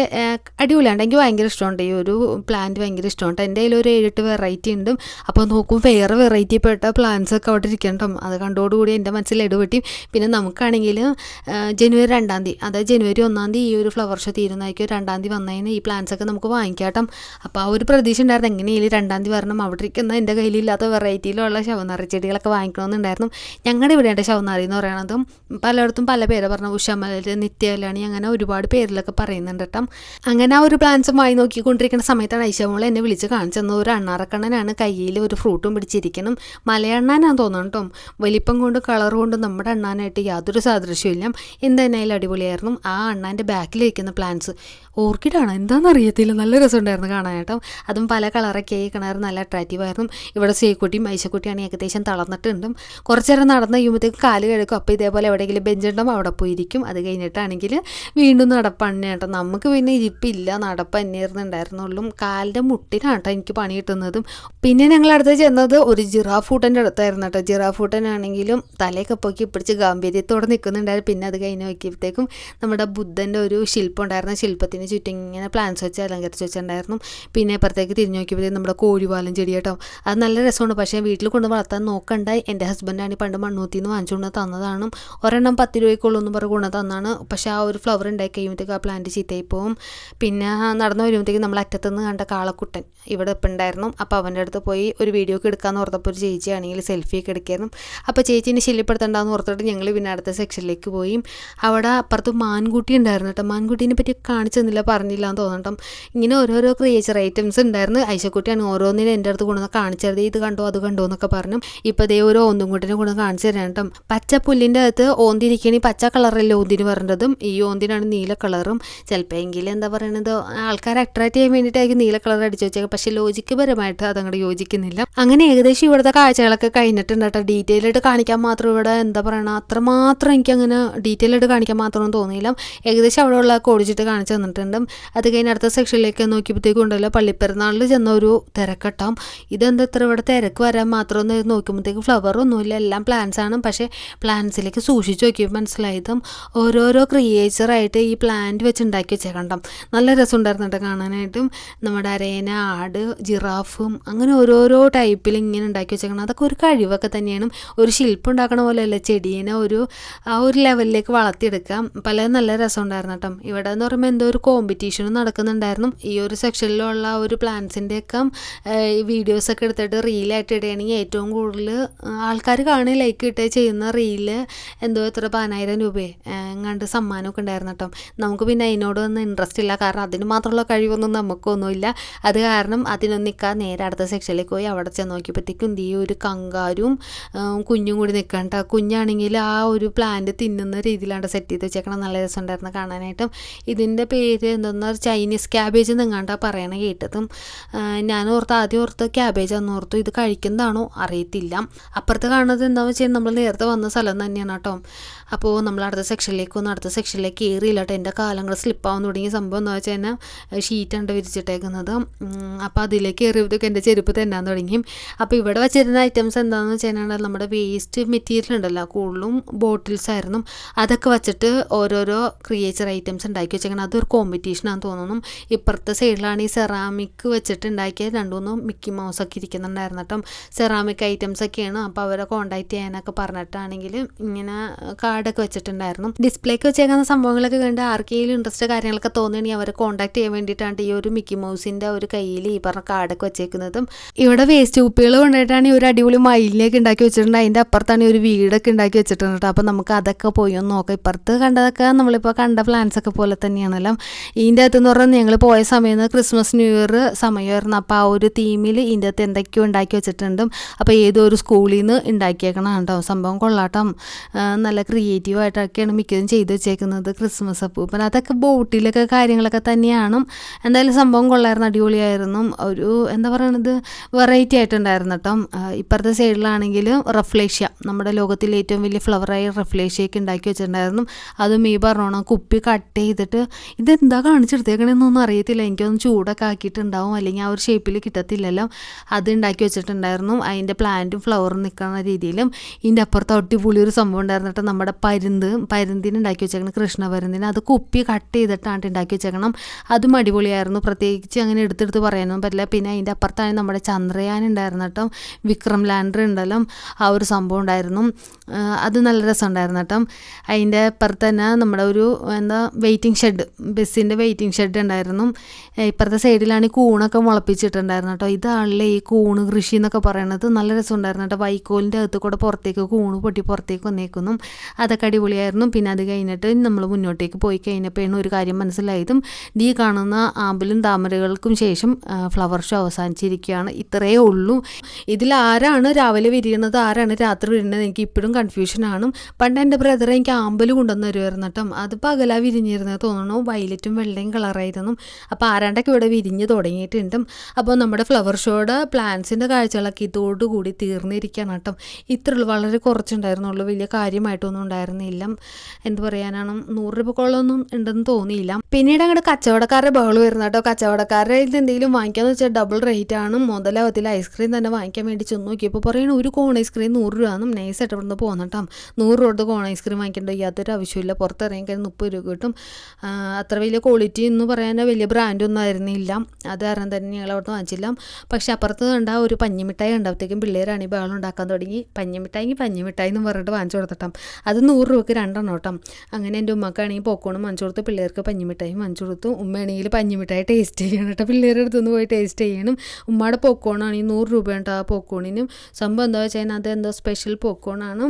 അടിപൊളിയാണ്. എനിക്ക് ഭയങ്കര ഇഷ്ടമുണ്ട്. ഈ ഒരു പ്ലാന്റ് ഭയങ്കര ഇഷ്ടമുണ്ട്. എന്റെ കയ്യിൽ ഒരു ഏഴെട്ട് വെറൈറ്റി ഉണ്ട്. അപ്പോൾ നോക്കും വേറെ വെറൈറ്റി പെട്ട പ്ലാന്റ്സ് ഒക്കെ അവിടെ ഇരിക്കണം അത് കണ്ടോടുകൂടി എന്റെ മനസ്സിൽ ഇടപെട്ടി പിന്നെ നമുക്കാണെങ്കിൽ ജനുവരി രണ്ടാം തീയതി അതായത് ജനുവരി ഒന്നാം തീയതി ഈ ഒരു ഫ്ലവർ ഷോ തീരുന്നതായിരിക്കും. രണ്ടാം തീയതി വന്നതിന് ഈ പ്ലാൻസ് ഒക്കെ നമുക്ക് വാങ്ങിക്കാട്ടോ അപ്പോൾ ആ ഒരു പ്രതീക്ഷ ഉണ്ടായിരുന്നു. എങ്ങനെയായാലും രണ്ടാം തീയതി വരണം. അവിടെ ഇരിക്കുന്ന എന്റെ കയ്യിലില്ലാത്ത വെറൈറ്റിയിലുള്ള ശവനാറി ചെടികളൊക്കെ വാങ്ങിക്കണമെന്നുണ്ടായിരുന്നു. ഞങ്ങളുടെ ഇവിടെയുണ്ട് ശവനാറി എന്ന് പറയണതും. പലയിടത്തും പല പേര് പറഞ്ഞു ഉഷമലര് നിത്യകല്യാണി അങ്ങനെ ഒരുപാട് പേരിലൊക്കെ പറയുന്നുണ്ട് കേട്ടോ. അങ്ങനെ ആ ഒരു പ്ലാൻസും വായി നോക്കിക്കൊണ്ടിരിക്കുന്ന സമയത്താണ് ഐശമോൾ എന്നെ വിളിച്ച് കാണിച്ചെന്ന്. ഒരു അണ്ണാറക്കണ്ണനാണ് കയ്യിൽ ഒരു ഫ്രൂട്ടും പിടിച്ചിരിക്കണം മലയണ്ണാനാന്ന് തോന്നണം കേട്ടോ വലിപ്പം കൊണ്ട് കളർ കൊണ്ട് നമ്മുടെ അണ്ണാനായിട്ട് യാതൊരു സാദൃശ്യമില്ല എന്തായാലും അടിപൊളിയായിരുന്നു. ആ അണ്ണാന്റെ ബാക്കിൽ വയ്ക്കുന്ന പ്ലാന്റ്സ് ഓർക്കിഡാണ്? എന്താണെന്ന് അറിയത്തില്ല നല്ല രസമുണ്ടായിരുന്നു കേട്ടോ അതും പല കളറൊക്കെ ആയി കിണർ നല്ല അട്രാക്റ്റീവ് ആയിരുന്നു. ഇവിടെ സേക്കുട്ടിയും മൈശക്കുട്ടിയാണ് ഏകദേശം തളർന്നിട്ടുണ്ടും. കുറച്ച് നേരം നടന്ന് കഴിയുമ്പോഴത്തേക്ക് കാൽ കിടക്കും അപ്പോൾ ഇതേപോലെ എവിടെയെങ്കിലും ബെഞ്ചുണ്ടാവും അവിടെ പോയിരിക്കും. അത് കഴിഞ്ഞിട്ടാണെങ്കിൽ വീണ്ടും നടപ്പാണ് കേട്ടോ. നമുക്ക് പിന്നെ ഇരിപ്പില്ല. നടപ്പ് തന്നെയായിരുന്നു ഉണ്ടായിരുന്നുള്ളൂ. കാലിന്റെ മുട്ടിനാണ് കേട്ടോ എനിക്ക് പണി കിട്ടുന്നതും. പിന്നെ ഞങ്ങൾ അടുത്ത് ചെന്നത് ഒരു ജിറാഫൂട്ടന്റെ അടുത്തായിരുന്നു കേട്ടോ. ജിറാഫൂട്ടനാണെങ്കിലും തലയൊക്കെ പൊക്കി പിടിച്ച് ഗാംഭീര്യത്തോടെ നിൽക്കുന്നുണ്ടായിരുന്നു. പിന്നെ അത് കഴിഞ്ഞ് നോക്കിയപ്പോഴത്തേക്കും നമ്മുടെ ബുദ്ധന്റെ ഒരു ശില്പം ഉണ്ടായിരുന്ന. ശില്പത്തിന് ചുറ്റും ഇങ്ങനെ പ്ലാന്റ്സ് വെച്ച് അലങ്കരിച്ച് വെച്ചിട്ടുണ്ടായിരുന്നു. പിന്നെ അപ്പുറത്തേക്ക് തിരിഞ്ഞു നോക്കിയപ്പോഴേ നമ്മുടെ കോഴിവാലം ചെടി കേട്ടോ. അത് നല്ല രസമാണ്. പക്ഷേ വീട്ടിൽ കൊണ്ട് വളർത്താൻ നോക്കണ്ട. എന്റെ ഹസ്ബൻഡാണ് പണ്ട് മണ്ണൂത്തിൽ നിന്ന് വാങ്ങിച്ചുകൊണ്ട് തന്നതാണ്. ഒരെണ്ണം പത്ത് രൂപയ്ക്കുള്ളൂ എന്ന് പറഞ്ഞ് കൊണ്ട് തന്നാണ്. പക്ഷേ ആ ഒരു ഫ്ലവർ ഉണ്ടായി കഴിയുമ്പോഴത്തേക്ക് ആ പ്ലാന്റ് ചീത്തയായി പോകും പിന്നെ നടന്നു വരുമ്പോഴത്തേക്ക് നമ്മൾ അറ്റത്തുനിന്ന് കണ്ട കാളക്കുട്ടൻ ഇവിടെ ഇപ്പം ഉണ്ടായിരുന്നു. അപ്പോൾ അവന്റെ അടുത്ത് പോയി ഒരു വീഡിയോ ഒക്കെ എടുക്കാമെന്ന് ഓർത്തപ്പോൾ ഒരു ചേച്ചിയാണെങ്കിൽ സെൽഫി ഒക്കെ എടുക്കായിരുന്നു. അപ്പോൾ ചേച്ചീനെ ശല്യപ്പെടുത്തണ്ടെന്ന് ഓർത്തിട്ട് ഞങ്ങൾ പിന്നെ അടുത്ത സെക്ഷനിലേക്ക് പോയി. അവിടെ അപ്പുറത്ത് മാൻകുട്ടി ഉണ്ടായിരുന്നു കേട്ടോ. മാൻകുട്ടീനെ പറ്റി കാണിച്ചു തന്നില്ല? പറഞ്ഞില്ല എന്ന് തോന്നണം ഇങ്ങനെ ഓരോരോ ക്രിയേച്ചർ ഐറ്റംസ് ഉണ്ടായിരുന്നു. ഐശക്കുട്ടിയാണ് ഓരോന്നിനും എന്റെ അടുത്ത് കൊണ്ടുവന്ന് കാണിച്ചത്. ഇത് കണ്ടോ അത് കണ്ടോ എന്നൊക്കെ പറഞ്ഞു. ഇപ്പോൾ ദേ ഒരു ഓന്തും കൂട്ടിനെ കൊണ്ടുവന്ന് കാണിച്ചു തരാം കേട്ടോ. പച്ച പുല്ലിന്റെ അകത്ത് ഓന്തിരിക്കണി പച്ച കളറല്ലേ ഓന്തിന് പറഞ്ഞതും. ഈ ഓന്തിനാണ് നീല കളറും ചിലപ്പോൾ എങ്കിലും എന്താ പറയണത്? ആൾക്കാരെ അട്രാക്ട് ചെയ്യാൻ വേണ്ടിയിട്ടായിരിക്കും നീല കളർ അടിച്ചു വെച്ചേക്കാം പക്ഷേ ലോജിക്ക് പരമായിട്ട് അതങ്ങോട്ട് യോജിക്കുന്നില്ല. അങ്ങനെ ഏകദേശം ഇവിടുത്തെ കാഴ്ചകളൊക്കെ കഴിഞ്ഞിട്ടുണ്ട് കേട്ടോ. ഡീറ്റെയിൽ ആയിട്ട് കാണിക്കാൻ മാത്രം ഇവിടെ എന്താ പറയണ അത്രമാത്രം എനിക്ക് അങ്ങനെ ഡീറ്റെയിൽ ആയിട്ട് കാണിക്കാൻ മാത്രം തോന്നിയില്ല. ഏകദേശം അവിടെ ഉള്ള ഓടിച്ചിട്ട് കാണിച്ചു തന്നിട്ടുണ്ട്. അത് കഴിഞ്ഞ് അടുത്ത സെക്ഷനിലേക്ക് നോക്കിയപ്പോഴത്തേക്കും ഉണ്ടല്ലോ പള്ളിപ്പെരുന്നാളിൽ ചെന്ന ഒരു തിരക്കട്ടാം. ഇതെന്താ ഇത്ര ഇവിടെ തിരക്ക് വരാൻ മാത്രം ഒന്ന് നോക്കുമ്പോഴത്തേക്കും ഫ്ലവർ ഒന്നുമില്ല എല്ലാം പ്ലാന്റ്സ് ആണ്. പക്ഷേ പ്ലാന്റ്സിലേക്ക് സൂക്ഷിച്ച് നോക്കിയപ്പോൾ മനസ്സിലായതും ഓരോരോ ക്രിയേച്ചറായിട്ട് ഈ പ്ലാന്റ് വെച്ച് ഉണ്ടാക്കി വെച്ചേക്കണ്ടാം നല്ല രസമുണ്ടായിരുന്നു കേട്ടോ കാണാനായിട്ടും. നമ്മുടെ അരേന ആട് ജിറാഫും അങ്ങനെ ഓരോരോ ടൈപ്പിൽ ഇങ്ങനെ ഉണ്ടാക്കി വെച്ചേക്കണം അതൊക്കെ ഒരു കഴിവൊക്കെ തന്നെയാണ്. ഒരു ശില്പം ഉണ്ടാക്കണ പോലെയല്ല ചെടീനെ ഒരു ആ ഒരു ലെവലിലേക്ക് വളർത്തിയെടുക്കാം. പല നല്ല രസമുണ്ടായിരുന്നു കേട്ടോ. ഇവിടെ എന്ന് പറയുമ്പോൾ എന്തോ ഒരു കോമ്പറ്റീഷനും നടക്കുന്നുണ്ടായിരുന്നു. ഈ ഒരു സെക്ഷനിലുള്ള ഒരു പ്ലാന്റ്സിന്റെയൊക്കെ വീഡിയോസൊക്കെ എടുത്തിട്ട് റീലായിട്ട് ഇടുകയാണെങ്കിൽ ഏറ്റവും കൂടുതൽ ആൾക്കാർ കാണുക ലൈക്ക് കിട്ടുക ചെയ്യുന്ന റീൽ എന്തോ എത്ര പതിനായിരം രൂപയെ എങ്ങാണ്ട് സമ്മാനമൊക്കെ ഉണ്ടായിരുന്നു കേട്ടോ. നമുക്ക് പിന്നെ അതിനോടൊന്നും ഇൻട്രസ്റ്റ് ഇല്ല. കാരണം അതിന് മാത്രമുള്ള കഴിവൊന്നും നമുക്കൊന്നുമില്ല. അത് കാരണം അതിനൊന്നും നിൽക്കാൻ നേരെ അടുത്ത സെക്ഷനിലേക്ക് പോയി അവിടെ ചെന്ന് നോക്കിയപ്പോഴത്തേക്കും ഈ ഒരു കങ്കാരും കുഞ്ഞും കൂടി നിൽക്കണ്ട കുഞ്ഞാണെങ്കിൽ ആ ഒരു പ്ലാന്റ് തിന്നുന്ന രീതിയിലാണ് സെറ്റ് ചെയ്ത് വെച്ചേക്കണം നല്ല രസമുണ്ടായിരുന്നു കാണാനായിട്ടും. ഇതിന്റെ പേര് എന്തെന്നാ ചൈനീസ് ക്യാബേജ് നിങ്ങാണ്ടാ പറയണ കേട്ടതും ഞാൻ ഓർത്ത് ആദ്യം ഓർത്ത് ക്യാബേജ് എന്ന് ഓർത്തു ഇത് കഴിക്കുന്നതാണോ അറിയത്തില്ല. അപ്പുറത്ത് കാണുന്നത് എന്താണെന്ന് വെച്ചാൽ നമ്മൾ നേരത്തെ വന്ന സ്ഥലം തന്നെയാണ് കേട്ടോ. അപ്പോൾ നമ്മൾ അടുത്ത സെക്ഷനിലേക്ക് വന്നു അടുത്ത സെക്ഷനിലേക്ക് കയറിയില്ല കേട്ടോ. എന്റെ കാലങ്ങൾ സ്ലിപ്പാവാൻ തുടങ്ങിയ സംഭവം എന്ന് വെച്ചാൽ തന്നെ ഷീറ്റുണ്ട് വിരിച്ചിട്ടേക്കുന്നത്. അപ്പോൾ അതിലേക്ക് കയറിയപ്പോഴത്തേക്ക് എന്റെ ചെരുപ്പ് തന്നാൻ തുടങ്ങി. അപ്പോൾ ഇവിടെ വെച്ചിരുന്ന ഐറ്റംസ് എന്താണെന്ന് വെച്ചാൽ നമ്മുടെ വേസ്റ്റ് മെറ്റീരിയൽ ഉണ്ടല്ലോ കൂടുതലും ബോട്ടിൽസ് ആയിരുന്നു. അതൊക്കെ വെച്ചിട്ട് ഓരോരോ ക്രിയേച്ചർ ഐറ്റംസ് ഉണ്ടാക്കി വെച്ചേക്കണം. അതൊരു കോമ്പറ്റീഷനാണെന്ന് തോന്നുന്നു. ഇപ്പുറത്തെ സൈഡിലാണ് ഈ സെറാമിക് വെച്ചിട്ട് ഉണ്ടാക്കിയ രണ്ടുമൂന്ന് മിക്കി മൗസ് ഒക്കെ ഇരിക്കുന്നുണ്ടായിരുന്നു കേട്ടോ. സെറാമിക് ഐറ്റംസ് ഒക്കെയാണ്. അപ്പോൾ അവരെ കോൺടാക്ട് ചെയ്യാനൊക്കെ പറഞ്ഞിട്ടാണെങ്കിൽ ഇങ്ങനെ കാർഡൊക്കെ വെച്ചിട്ടുണ്ടായിരുന്നു. ഡിസ്പ്ലേക്ക് വെച്ചേക്കുന്ന സംഭവങ്ങളൊക്കെ കണ്ട് ആർക്കെങ്കിലും ഇൻട്രസ്റ്റ് കാര്യങ്ങളൊക്കെ തോന്നുകയാണെങ്കിൽ അവരെ കോൺടാക്ട് ചെയ്യാൻ വേണ്ടിയിട്ടാണ് ഈ ഒരു മിക്കി മൗസിന്റെ ഒരു കയ്യിൽ ഈ പറഞ്ഞ കാർഡൊക്കെ വെച്ചേക്കുന്നതും. ഇവിടെ വേസ്റ്റ് കുപ്പികൾ കൊണ്ടിട്ടാണ് ഈ ഒരു അടിപൊളി മയിലിനെയൊക്കെ ഉണ്ടാക്കി വെച്ചിട്ടുണ്ട്. അതിന്റെ അപ്പുറത്താണ് ഒരു വീടൊക്കെ ഉണ്ടാക്കി വെച്ചിട്ടുണ്ട് കേട്ടോ അപ്പോൾ നമുക്ക് അതൊക്കെ പോയി ഒന്ന് നോക്കാം. ഇപ്പുറത്ത് കണ്ടതൊക്കെ നമ്മളിപ്പോൾ കണ്ട പ്ലാൻസ് ഒക്കെ പോലെ തന്നെയാണല്ലോ. ഇതിന്റെ അകത്ത് എന്ന് പറഞ്ഞാൽ ഞങ്ങൾ പോയ സമയം ക്രിസ്മസ് ന്യൂ ഇയർ സമയമായിരുന്നു അപ്പോൾ ആ ഒരു തീമിൽ ഇതിന്റെ അകത്ത് എന്തൊക്കെയോ ഉണ്ടാക്കി വെച്ചിട്ടുണ്ട്. അപ്പോൾ ഏതോ ഒരു സ്കൂളിൽ നിന്ന് ഉണ്ടാക്കിയേക്കണം കേട്ടോ സംഭവം കൊള്ളാട്ടം. നല്ല ക്രിയേറ്റീവ് ആയിട്ടൊക്കെയാണ് മിക്കതും ചെയ്തു വെച്ചേക്കുന്നത് ക്രിസ്മസ് അപ്പൂപ്പൻ അതൊക്കെ ബോട്ടിലൊക്കെ കാര്യങ്ങളൊക്കെ തന്നെയാണ്. എന്തായാലും സംഭവം കൊള്ളായിരുന്നു അടിപൊളിയായിരുന്നു. ഒരു എന്താ പറയണത്? വെറൈറ്റി ആയിട്ടുണ്ടായിരുന്നു കേട്ടോ. ഇപ്പുറത്തെ സൈഡിലാണെങ്കിൽ റഫ്ലേഷ്യ. നമ്മുടെ ലോകത്തിലെ ഏറ്റവും വലിയ ഫ്ലവറായി റഫ്ലേഷ്യയൊക്കെ ഉണ്ടാക്കി വെച്ചിട്ടുണ്ടായിരുന്നു. അതും ഈ പറഞ്ഞോണം കുപ്പി കട്ട് ചെയ്തിട്ട് ഇതെന്താ കാണിച്ചെടുത്തേക്കണെന്നൊന്നും അറിയത്തില്ല. എനിക്കൊന്ന് ചൂടൊക്കെ ആക്കിയിട്ടുണ്ടാവും. അല്ലെങ്കിൽ ആ ഒരു ഷേപ്പിൽ കിട്ടത്തില്ലല്ലോ. അത് ഉണ്ടാക്കി വെച്ചിട്ടുണ്ടായിരുന്നു. അതിന്റെ പ്ലാന്റും ഫ്ലവറും നിൽക്കുന്ന രീതിയിലും ഇതിന്റെ അപ്പുറത്ത് അടിപൊളി ഒരു സംഭവം ഉണ്ടായിരുന്നിട്ട് നമ്മുടെ പരുന്ത് പരുന്തിന് ഉണ്ടാക്കി വെച്ചേക്കണം കൃഷ്ണ പരുന്തിന് അത് കുപ്പി കട്ട് ചെയ്തിട്ടാണ് ഉണ്ടാക്കി വെച്ചേക്കണം. അതും അടിപൊളിയായിരുന്നു. പ്രത്യേകിച്ച് അങ്ങനെ എടുത്തെടുത്ത് പറയാനൊന്നും പറ്റില്ല. പിന്നെ അതിന്റെ അപ്പുറത്താണ് നമ്മുടെ ചന്ദ്രയാൻ ഉണ്ടായിരുന്നു കേട്ടോ. വിക്രം ലാൻഡർ ഉണ്ടല്ലോ. ആ ഒരു സംഭവം ഉണ്ടായിരുന്നു. അത് നല്ല രസമുണ്ടായിരുന്നു കേട്ടോ. അതിന്റെ അപ്പുറത്ത് തന്നെ നമ്മുടെ ഒരു എന്താ വെയിറ്റിംഗ് ഷെഡ് ബസ്സിന്റെ വെയിറ്റിംഗ് ഷെഡ് ഉണ്ടായിരുന്നു. ഇപ്പുറത്തെ സൈഡിലാണ് ഈ കൂണൊക്കെ മുളപ്പിച്ചിട്ടുണ്ടായിരുന്നു കേട്ടോ. ഇതാണല്ലേ ഈ കൂണ് കൃഷി എന്നൊക്കെ പറയണത്. നല്ല രസമുണ്ടായിരുന്നു കേട്ടോ. വൈക്കോലിന്റെ അകത്ത് കൂടെ പുറത്തേക്ക് കൂണ് പൊട്ടി പുറത്തേക്ക് വന്നേക്കുന്നു. അതൊക്കെ അടിപൊളിയായിരുന്നു. പിന്നെ അത് കഴിഞ്ഞിട്ട് നമ്മൾ മുന്നോട്ടേക്ക് പോയി കഴിഞ്ഞപ്പോഴാണ് ഒരു കാര്യം മനസ്സിലായതും ഈ കാണുന്ന ആമ്പലും താമരകൾക്കും ശേഷം ഫ്ലവർ ഷോ അവസാനിച്ചിരിക്കുകയാണ്. ഇത്രയേ ഉള്ളൂ. ഇതിൽ ആരാണ് രാവിലെ വിരിയണത്? ആരാണ് രാത്രി വിരിയണത്? എനിക്ക് ഇപ്പോഴും കൺഫ്യൂഷനാണ് പണ്ട് എന്റെ ബ്രദർ എനിക്ക് ആമ്പൽ കൊണ്ടുവന്ന് തരുമായിരുന്നു കേട്ടോ. അത് പകലാ വിരിഞ്ഞിരുന്നത് തോന്നുന്നു വയലറ്റും വെള്ളയും കളറായിരുന്നു. അപ്പോൾ ആരാണ്ടൊക്കെ ഇവിടെ വിരിഞ്ഞ് തുടങ്ങിയിട്ടുണ്ട്. അപ്പോൾ നമ്മുടെ ഫ്ലവർ ഷോയുടെ പ്ലാന്റ്സിന്റെ കാഴ്ചകളൊക്കെ ഇതോടുകൂടി തീർന്നിരിക്കുകയാണ് കേട്ടോ. ഇത്രയുള്ളൂ. വളരെ കുറച്ചുണ്ടായിരുന്നുള്ളൂ. വലിയ കാര്യമായിട്ടൊന്നും ഉണ്ടായിരുന്നില്ല. എന്ത് പറയാനാണ്? നൂറ് രൂപക്കോളമൊന്നും ഉണ്ടെന്ന് തോന്നിയില്ല. പിന്നീട് അങ്ങോട്ട് കച്ചവടക്കാരുടെ ബഹളം വരുന്ന കേട്ടോ. കച്ചവടക്കാരുടെ എന്തെങ്കിലും വാങ്ങിക്കാന്ന് വെച്ചാൽ ഡബിൾ റേറ്റ് ആണ്. മുതലാവത്തിൽ ഐസ്ക്രീം തന്നെ വാങ്ങിക്കാൻ വേണ്ടി ചെന്ന് നോക്കിയപ്പോൾ പറയണ ഒരു കോൺ ഐസ്ക്രീം നൂറ് രൂപ. എന്നും നൈസ് നൈസായിട്ട് ഇവിടുന്ന് പോകുന്നട്ടാം നൂറ് രൂപ കോൺ ഐസ്ക്രീം വാങ്ങിക്കേണ്ട യാതൊരു ആവശ്യമില്ല പുറത്തിറങ്ങി കഴിഞ്ഞാൽ മുപ്പത് രൂപ കിട്ടും. അത്ര വലിയ ക്വാളിറ്റി എന്ന് പറയാൻ വലിയ ബ്രാൻഡൊന്നും ആയിരുന്നില്ല. അത് കാരണം തന്നെ ഞങ്ങൾ അവിടുന്ന് വാങ്ങിച്ചില്ല. പക്ഷെ അപ്പുറത്ത് കണ്ട ഒരു പഞ്ഞിമിഠായി ഉണ്ടാവത്തേക്കും പിള്ളേരാണ് ഈ ബഹളം ഉണ്ടാക്കാൻ തുടങ്ങി. പഞ്ഞിമിഠായി പഞ്ഞിമിഠായി എന്ന് പറഞ്ഞിട്ട് വാങ്ങിച്ചു കൊടുത്തിട്ടാം. അത് നൂറ് രൂപയ്ക്ക് രണ്ടെണ്ണം കേട്ടോ. അങ്ങനെ എന്റെ ഉമ്മക്കാണെങ്കിൽ പോക്കോണും വാങ്ങിച്ചു കൊടുത്തു പിള്ളേർക്ക് പഞ്ഞിമിഠായും വാങ്ങിച്ചു കൊടുത്തു. ഉമ്മയാണെങ്കിൽ പഞ്ഞിമിഠായി ടേസ്റ്റ് ചെയ്യണം കേട്ടോ. പിള്ളേരുടെ അടുത്തുനിന്ന് പോയി ടേസ്റ്റ് ചെയ്യണം. ഉമ്മയുടെ പോക്കോണാണെങ്കിൽ നൂറ് രൂപയുണ്ട് ആ പോക്കോണിനും സംഭവം എന്താ വെച്ചാൽ അത് എന്തോ സ്പെഷ്യൽ പോക്കോണാണ്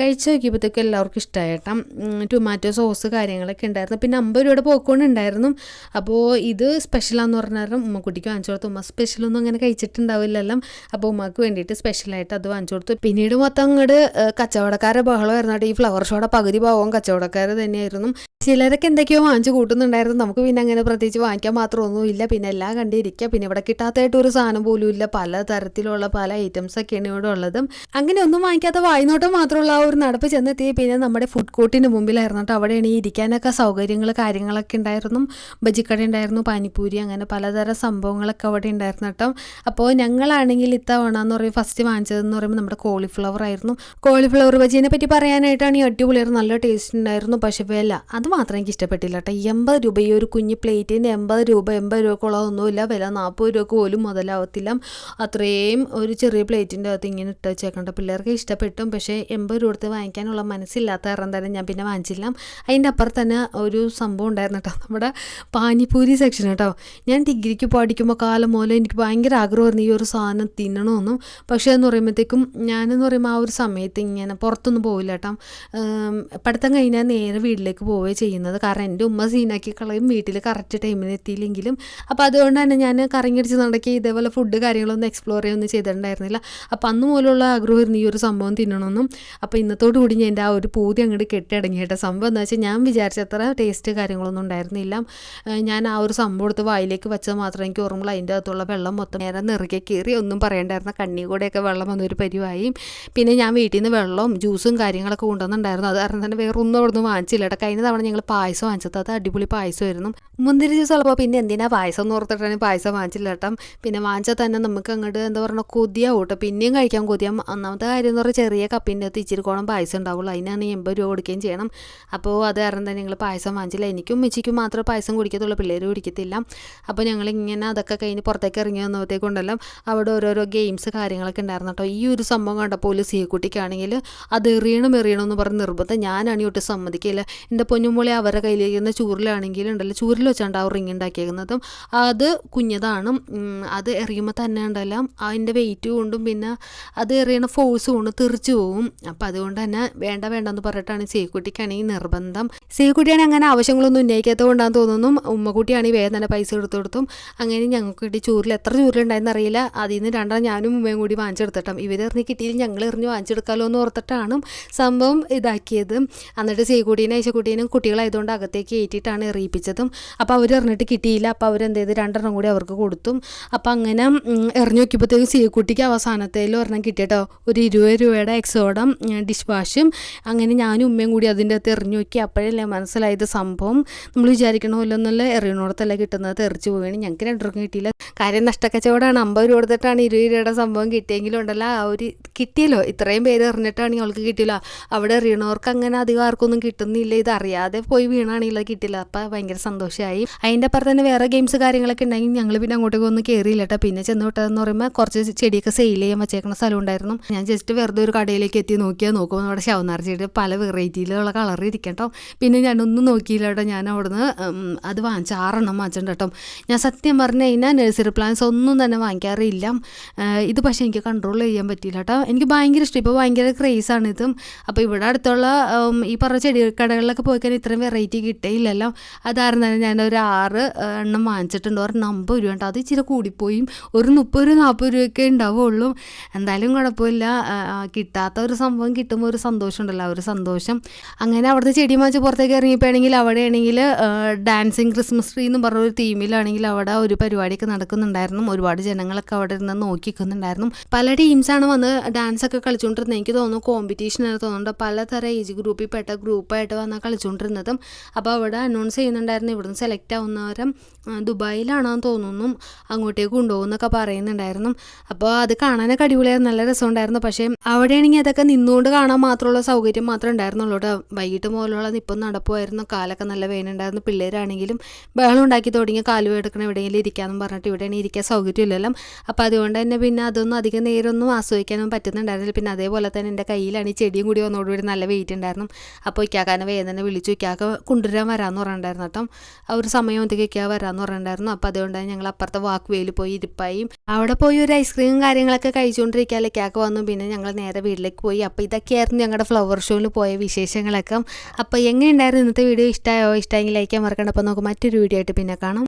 കഴിച്ച് നോക്കിയപ്പോഴത്തേക്കും എല്ലാവർക്കും ഇഷ്ടമായിട്ടാം ടൊമാറ്റോ സോസ് കാര്യങ്ങളൊക്കെ ഉണ്ടായിരുന്നു. പിന്നെ അമ്പത് രൂപയുടെ പോക്കോൺ അപ്പോൾ ഇത് സ്പെഷ്യലാന്ന് പറഞ്ഞാലും ഉമ്മക്കുട്ടിക്ക് വാങ്ങിച്ചു കൊടുത്തു ഉമ്മ സ്പെഷ്യലൊന്നും അങ്ങനെ കഴിച്ചിട്ടുണ്ടാവില്ലല്ലോ. അപ്പോൾ ഉമ്മക്ക് വേണ്ടിയിട്ട് സ്പെഷ്യലായിട്ട് അത് വാങ്ങിച്ചു കൊടുത്തു പിന്നീട് മൊത്തം അങ്ങോട്ട് കച്ചവടക്കാരെ ബഹളമായിരുന്നു ഈ ഫ്ലവർ ഷോയുടെ പകുതി ഭാഗവും കച്ചവടക്കാർ തന്നെയായിരുന്നു. ചിലരൊക്കെ എന്തൊക്കെയോ വാങ്ങിച്ചു കൂട്ടുന്നുണ്ടായിരുന്നു. നമുക്ക് പിന്നെ അങ്ങനെ പ്രത്യേകിച്ച് വാങ്ങിക്കാൻ മാത്രമൊന്നും ഇല്ല പിന്നെ എല്ലാം കണ്ടിരിക്കുക പിന്നെ ഇവിടെ കിട്ടാത്തതായിട്ട് ഒരു സാധനം പോലും ഇല്ല. പല തരത്തിലുള്ള പല ഐറ്റംസ് ഒക്കെയാണ് ഇവിടെ ഉള്ളതും. അങ്ങനെ ഒന്നും വാങ്ങിക്കാത്ത വായ്നോട്ടം മാത്രമുള്ള ആ ഒരു നടപ്പ് ചെന്നെത്തി. പിന്നെ നമ്മുടെ ഫുഡ് കോർട്ടിന് മുമ്പിലായിരുന്നു കേട്ടോ. അവിടെയാണ് ഈ ഇരിക്കാനൊക്കെ സൗകര്യങ്ങൾ കാര്യങ്ങളൊക്കെ ഉണ്ടായിരുന്നു. ബജിക്കട ഉണ്ടായിരുന്നു പാനിപ്പൂരി അങ്ങനെ പലതരം സംഭവങ്ങളൊക്കെ അവിടെ ഉണ്ടായിരുന്നു കേട്ടോ. അപ്പോൾ ഞങ്ങളാണെങ്കിൽ ഇത്തവണ എന്ന് പറയുമ്പോൾ ഫസ്റ്റ് വാങ്ങിച്ചതെന്ന് പറയുമ്പോൾ നമ്മുടെ കോളിഫ്ലവർ ആയിരുന്നു. കോളിഫ്ലവർ ബജീനെ പറ്റി പറയാനായിട്ടാണ് ഈ അടിപൊളിയായിരുന്നു നല്ല ടേസ്റ്റ് ഉണ്ടായിരുന്നു. പക്ഷേ വില അത് മാത്രം എനിക്ക് ഇഷ്ടപ്പെട്ടില്ല കേട്ടോ. എൺപത് രൂപ ഈ ഒരു കുഞ്ഞ് പ്ലേറ്റിന് എൺപത് രൂപ എൺപത് രൂപക്കുള്ളതൊന്നുമില്ല വില നാൽപ്പത് രൂപ പോലും മുതലാവത്തില്ല. അത്രയും ഒരു ചെറിയ പ്ലേറ്റിന്റെ അകത്ത് ഇങ്ങനെ ഇട്ട് വെച്ചേക്കണ്ട പിള്ളേർക്ക് ഇഷ്ടപ്പെട്ടും. പക്ഷേ എൺപത് രൂപ വാങ്ങിക്കാനുള്ള മനസ്സില്ലാത്ത കാരണം തന്നെ ഞാൻ പിന്നെ വാങ്ങിച്ചില്ല. അതിന്റെ അപ്പുറത്ത് തന്നെ ഒരു സംഭവം ഉണ്ടായിരുന്നു. കേട്ടോ. നമ്മുടെ പാനിപ്പൂരി സെക്ഷൻ കേട്ടോ. ഞാൻ ഡിഗ്രിക്ക് പഠിക്കുമ്പോൾ കാലം മുതലേ എനിക്ക് ഭയങ്കര ആഗ്രഹമായിരുന്നു ഈ ഒരു സാധനം തിന്നണമെന്നും പക്ഷേ എന്ന് പറയുമ്പോഴത്തേക്കും ഞാനെന്ന് പറയുമ്പോൾ ആ ഒരു സമയത്ത് ഇങ്ങനെ പുറത്തൊന്നും പോവില്ല കേട്ടോ. പഠിത്തം കഴിഞ്ഞാൽ നേരെ വീട്ടിലേക്ക് പോവുകയെ ചെയ്യുന്നത്. കാരണം എന്റെ ഉമ്മ സീനാക്കി കളയും വീട്ടിൽ കറക്റ്റ് ടൈമിന് എത്തിയില്ലെങ്കിലും. അപ്പോൾ അതുകൊണ്ട് തന്നെ ഞാൻ കറങ്ങിടിച്ച് നടക്കി ഇതേപോലെ ഫുഡ് കാര്യങ്ങളൊന്നും എക്സ്പ്ലോർ ചെയ്യുകയൊന്നും ചെയ്തിട്ടുണ്ടായിരുന്നില്ല. അപ്പോൾ അന്ന് മുതലുള്ള ആഗ്രഹമായിരുന്നു ഈ ഒരു സംഭവം തിന്നണമെന്നും അപ്പോൾ ഇന്നത്തോടു കൂടി ഞാൻ എന്റെ ആ ഒരു പൂതി അങ്ങോട്ട് കെട്ടിയടങ്ങി കേട്ടോ. സംഭവം എന്താ വെച്ചാൽ ഞാൻ വിചാരിച്ചത്ര ടേസ്റ്റ് കാര്യങ്ങളൊന്നും ഉണ്ടായിരുന്നില്ല. ഞാൻ ആ ഒരു സംഭവം എടുത്ത് വായിലേക്ക് വെച്ചത് മാത്രം എനിക്ക് ഓർമ്മയുള്ളൂ അതിന്റെ അകത്തുള്ള വെള്ളം മൊത്തം നേരെ നിറകെ കയറി ഒന്നും പറയണ്ടായിരുന്ന കണ്ണി കൂടെയൊക്കെ വെള്ളം വന്നൊരു പരിവായി. പിന്നെ ഞാൻ വീട്ടിൽ നിന്ന് വെള്ളവും ജ്യൂസും കാര്യങ്ങളൊക്കെ കൊണ്ടുവന്നിട്ടുണ്ടായിരുന്നു. അത് കാരണം തന്നെ വേറെ ഒന്നും അവിടെ നിന്ന് വാങ്ങിച്ചില്ല കേട്ടോ. കഴിഞ്ഞ തവണ ഞങ്ങൾ പായസം വാങ്ങിച്ചത്. അത് അടിപൊളി പായസമായിരുന്നു. മുന്തിരി ജ്യൂസ് ഉള്ളപ്പോൾ പിന്നെ എന്തിനാ പായസം എന്ന് ഓർത്തിട്ടാണ് പായസം വാങ്ങിച്ചില്ല കേട്ടോ. പിന്നെ വാങ്ങിച്ചാൽ തന്നെ നമുക്ക് അങ്ങോട്ട് എന്താ പറയുക കൊതിയാവും കേട്ടോ. പിന്നെയും കഴിക്കാൻ കൊതിയാം ഒന്നാമത്തെ കാര്യം എന്ന് പറഞ്ഞാൽ ചെറിയ കപ്പിന്റെ അകത്ത് ഇച്ചിരി കോണം പായസം ഉണ്ടാവുള്ളൂ. അതിനാണ് എൺപത് രൂപ കൊടുക്കുകയും ചെയ്യണം. അപ്പോൾ അത് കാരണം തന്നെ ഞങ്ങൾ പായസം വാങ്ങിച്ചില്ല. എനിക്കും മിച്ചിക്കും മാത്രമേ പായസം കുടിക്കത്തുള്ളൂ പിള്ളേർ കുടിക്കത്തില്ല. അപ്പോൾ ഞങ്ങൾ ഇങ്ങനെ അതൊക്കെ കഴിഞ്ഞ് പുറത്തേക്ക് ഇറങ്ങി വന്നപ്പോഴത്തേക്കുണ്ടല്ലോ അവിടെ ഓരോരോ ഗെയിംസ് കാര്യങ്ങളൊക്കെ ഉണ്ടായിരുന്നു കേട്ടോ. ഈ ഒരു സംഭവം കണ്ടപ്പോൾ ഒരു സീക്കുട്ടിക്കാണെങ്കിൽ അത് എറിയണം എറിയണം എന്ന് പറഞ്ഞ് നിർബന്ധം ഞാനാണെങ്കിൽ ഒട്ടും സമ്മതിക്കില്ല എന്റെ പൊന്നുമോളെ അവരുടെ കയ്യിലിരിക്കുന്ന ചൂരിലാണെങ്കിൽ ഉണ്ടല്ലോ ചൂരിൽ വെച്ചാണ്ട് ആ റിങ് ഉണ്ടാക്കിയേക്കുന്നതും. അത് കുഞ്ഞതാണ് അത് എറിയുമ്പോൾ തന്നെ ഉണ്ടല്ലോ അതിന്റെ വെയിറ്റ് കൊണ്ടും പിന്നെ അത് എറിയണ ഫോഴ്സ് കൊണ്ട് തെറിച്ചു പോകും അപ്പം അതുകൊണ്ട് തന്നെ വേണ്ട വേണ്ട എന്ന് പറഞ്ഞിട്ടാണ് സീക്കുട്ടിക്കാണെങ്കിൽ നിർബന്ധം. സീക്കുട്ടിയാണെങ്കിൽ അങ്ങനെ ആവശ്യങ്ങളൊന്നും ഉന്നയിക്കാത്തത് കൊണ്ടാന്ന് തോന്നുന്നു ഉമ്മക്കുട്ടിയാണ് ഈ വേഗം തന്നെ പൈസ എടുത്തു കൊടുത്തും. അങ്ങനെ ഞങ്ങൾക്ക് കിട്ടി ചൂരിൽ എത്ര ചൂരിലുണ്ടായെന്ന് അറിയില്ല. അതിൽ നിന്ന് രണ്ടാം ഞാനും ഉമ്മയും കൂടി വാങ്ങിച്ചെടുത്തിട്ടും. ഇവരെറിഞ്ഞ് കിട്ടിയില്ല ഞങ്ങൾ എറിഞ്ഞ് വാങ്ങിച്ചെടുക്കാമല്ലോ എന്ന് ഓർത്തിട്ടാണ് സംഭവം ഇതാക്കിയത്. എന്നിട്ട് ചെയ്കുട്ടീനും ഐശക്കുട്ടീനും കുട്ടികളായതുകൊണ്ട് അകത്തേക്ക് കയറ്റിയിട്ടാണ് എറിയിപ്പിച്ചതും. അപ്പോൾ അവർ എറിഞ്ഞിട്ട് കിട്ടിയില്ല. അപ്പോൾ അവരെന്ത് ചെയ്ത്? രണ്ടെണ്ണം കൂടി അവർക്ക് കൊടുത്തും. അപ്പോൾ അങ്ങനെ എറിഞ്ഞു നോക്കിയപ്പോഴത്തേക്കും സീക്കുട്ടിക്ക് അവസാനത്തേലും ഒരെണ്ണം കിട്ടിയിട്ടോ? ഒരു ഇരുപത് രൂപയുടെ എക്സോഡം ഡിഷ് വാഷും. അങ്ങനെ ഞാനും ഉമ്മയും കൂടി അതിന്റെ അകത്ത് എറിഞ്ഞു നോക്കി. അപ്പോഴല്ലേ മനസ്സിലായത് സംഭവം. നമ്മൾ വിചാരിക്കണമല്ലോ എന്നുള്ള എറിയണോടത്തല്ല കിട്ടുന്നത്? തെറിച്ച് പോവുകയാണ്. ഞങ്ങൾക്ക് രണ്ടുപേർക്കും കിട്ടിയില്ല. കാര്യം നഷ്ടക്കച്ചവടമാണ്. അമ്പത് രൂപ കൊടുത്തിട്ടാണ് ഇരുപത് രൂപയുടെ സംഭവം കിട്ടിയെങ്കിലും ഉണ്ടല്ലോ. ആ ഒരു കിട്ടിയല്ലോ. ഇത്രയും പേര് എറിഞ്ഞിട്ടാണെങ്കിൽ അവൾക്ക് കിട്ടിയില്ല അവിടെ എറിയണവർക്ക് അങ്ങനെ അധികം ആർക്കൊന്നും കിട്ടുന്നില്ല. ഇത് അറിയാതെ പോയി വീണാണെങ്കിൽ അത് കിട്ടില്ല അപ്പം ഭയങ്കര സന്തോഷമായി അതിന്റെ അപ്പുറം തന്നെ വേറെ ഗെയിംസ് കാര്യങ്ങളൊക്കെ ഉണ്ടെങ്കിൽ ഞങ്ങൾ പിന്നെ അങ്ങോട്ടേക്ക് ഒന്നും കയറിയില്ല കേട്ടോ. പിന്നെ ചെന്ന് വിട്ടതെന്ന് പറയുമ്പോൾ കുറച്ച് ചെടിയൊക്കെ സെയിൽ ചെയ്യാൻ വെച്ചേക്കുന്ന സ്ഥലം ഉണ്ടായിരുന്നു. ഞാൻ ജസ്റ്റ് വെറുതെ ഒരു കടയിലേക്ക് എത്തി നോക്കിയാൽ നോക്കുമ്പോൾ അവിടെ ശവനാർ ചെടി പല വെറൈറ്റിയിലുള്ള കളർ ഇരിക്കട്ടോ പിന്നെ ഞാനൊന്നും നോക്കിയില്ല കേട്ടോ. ഞാൻ അവിടുന്ന് അത് വാങ്ങിച്ച ആറെണ്ണം വാങ്ങിച്ചിട്ടുണ്ട് കേട്ടോ. ഞാൻ സത്യം പറഞ്ഞു കഴിഞ്ഞാൽ നഴ്സറി പ്ലാന്റ്സ് ഒന്നും തന്നെ വാങ്ങിക്കാറില്ല. ഇത് പക്ഷേ എനിക്ക് കൺട്രോൾ ചെയ്യാൻ പറ്റിയില്ല കേട്ടോ. എനിക്ക് ഭയങ്കര ഇഷ്ടം. ഇപ്പോൾ ഭയങ്കര ക്രേസാണ് ഇതും. അപ്പോൾ ഇവിടെ അടുത്തുള്ള ഈ പറഞ്ഞ ചെടി കടകളിലൊക്കെ പോയി കഴിഞ്ഞാൽ ഇത്രയും വെറൈറ്റി കിട്ടേയില്ലല്ലോ. അതായിരുന്നു തന്നെ ഞാൻ ഒരു ആറ് എണ്ണം വാങ്ങിച്ചിട്ടുണ്ട്. ഒരു അമ്പത് രൂപ ഉണ്ട്. അത് ഇച്ചിരി കൂടിപ്പോയും. ഒരു മുപ്പത് രൂപ നാൽപ്പത് രൂപയൊക്കെ ഉണ്ടാവുള്ളൂ. എന്തായാലും കുഴപ്പമില്ല. കിട്ടാത്ത ഒരു സംഭവം കിട്ടുമ്പോൾ ഒരു സന്തോഷം ഉണ്ടല്ലോ ആ ഒരു സന്തോഷം. അങ്ങനെ അവിടുത്തെ ചെടി മാച്ച് പുറത്തേക്ക് ഇറങ്ങിയപ്പോഴാണെങ്കിൽ അവിടെ ആണെങ്കിൽ ഡാൻസിങ് ക്രിസ്മസ് ട്രീ എന്ന് പറഞ്ഞ ഒരു തീമിലാണെങ്കിൽ അവിടെ ഒരു പരിപാടിയൊക്കെ നടക്കുന്നുണ്ടായിരുന്നു. ഒരുപാട് ജനങ്ങളൊക്കെ അവിടെ ഇരുന്ന് നോക്കിക്കുന്നുണ്ടായിരുന്നു. പല ടീംസാണ് വന്ന് ഡാൻസ് ഒക്കെ കളിച്ചുകൊണ്ടിരുന്നത്. എനിക്ക് തോന്നുന്നു കോമ്പറ്റീഷൻ ആയിരുന്നു തോന്നുന്നുണ്ട്. പലതരം ഏജ് ഗ്രൂപ്പിൽ പെട്ട ഗ്രൂപ്പായിട്ട് വന്ന് കളിച്ചുകൊണ്ടിരുന്നതും. അപ്പോൾ അവിടെ അനൗൺസ് ചെയ്യുന്നുണ്ടായിരുന്നു. ഇവിടുന്ന് സെലക്ട് ആവുന്നവരം ദുബായിലാണെന്ന് തോന്നുന്നു. അങ്ങോട്ടേക്ക് കൊണ്ടുപോകുന്നൊക്കെ പറയുന്നുണ്ടായിരുന്നു. അപ്പോൾ അത് കാണാനൊക്കെ അടിപൊളിയായിരുന്നു. നല്ല രസമുണ്ടായിരുന്നു. പക്ഷേ അവിടെയാണെങ്കിൽ അതൊക്കെ നിന്നുകൊണ്ട് കാണാൻ മാത്രമുള്ള സൗകര്യം മാത്രമേ ഉണ്ടായിരുന്നുള്ളൂ കേട്ടോ. വൈകിട്ട് മുതലുള്ള നിപ്പം നടപ്പുമായിരുന്നു. കാലൊക്കെ നല്ല വേനുണ്ടായിരുന്നു പിള്ളേരാണെങ്കിലും ബഹളം ഉണ്ടാക്കി തുടങ്ങി കാലു എടുക്കണം എവിടെയെങ്കിലും ഇരിക്കാമെന്ന് പറഞ്ഞിട്ട് ഇവിടെയാണെങ്കിൽ ഇരിക്കാൻ സൗകര്യമില്ലല്ലോ. അപ്പോൾ അതുകൊണ്ട് തന്നെ പിന്നെ അതൊന്നും അധികം നേരമൊന്നും ആസ്വദിക്കാനൊന്നും പറ്റുന്നുണ്ടായിരുന്നില്ല. പിന്നെ അതേപോലെ തന്നെ എന്റെ കയ്യിലാണ് ഈ ചെടിയും കൂടി വന്നോടുകൂടി നല്ല വെയിറ്റ് ഉണ്ടായിരുന്നു. അപ്പോൾ ഇക്കാക്കാനെ തന്നെ വിളിച്ചു. ഇക്കാക്ക കൊണ്ടുവരാൻ വരാമെന്ന് പറഞ്ഞിട്ടുണ്ടായിരുന്നു കേട്ടോ. ഒരു സമയം ഇക്കാ വരാമെന്ന് പറഞ്ഞിട്ടുണ്ടായിരുന്നു. അപ്പോൾ അതുകൊണ്ട് തന്നെ ഞങ്ങൾ അപ്പുറത്തെ വാക്ക് വേയിൽ പോയി ഇരിപ്പായി. അവിടെ പോയി ഒരു ഐസ്ക്രീമും കാര്യങ്ങളൊക്കെ കഴിച്ചുകൊണ്ടിരിക്കാല്ലേ. ഇക്കാക്ക വന്നു. പിന്നെ ഞങ്ങൾ നേരെ വീട്ടിലേക്ക് പോയി. അപ്പോൾ ഇതൊക്കെയായിരുന്നു ഞങ്ങളുടെ ഫ്ലവർ ഷോയിൽ പോയ വിശേഷങ്ങളൊക്കെ. അപ്പോൾ എങ്ങനെയുണ്ടായിരുന്നു ഇന്നത്തെ വീഡിയോ ഇഷ്ടമായോ ഇഷ്ടമെങ്കിൽ ലൈക്കാൻ മറക്കണ്ട. അപ്പോൾ നമുക്ക് മറ്റൊരു വീഡിയോ ആയിട്ട് പിന്നെ കാണാം.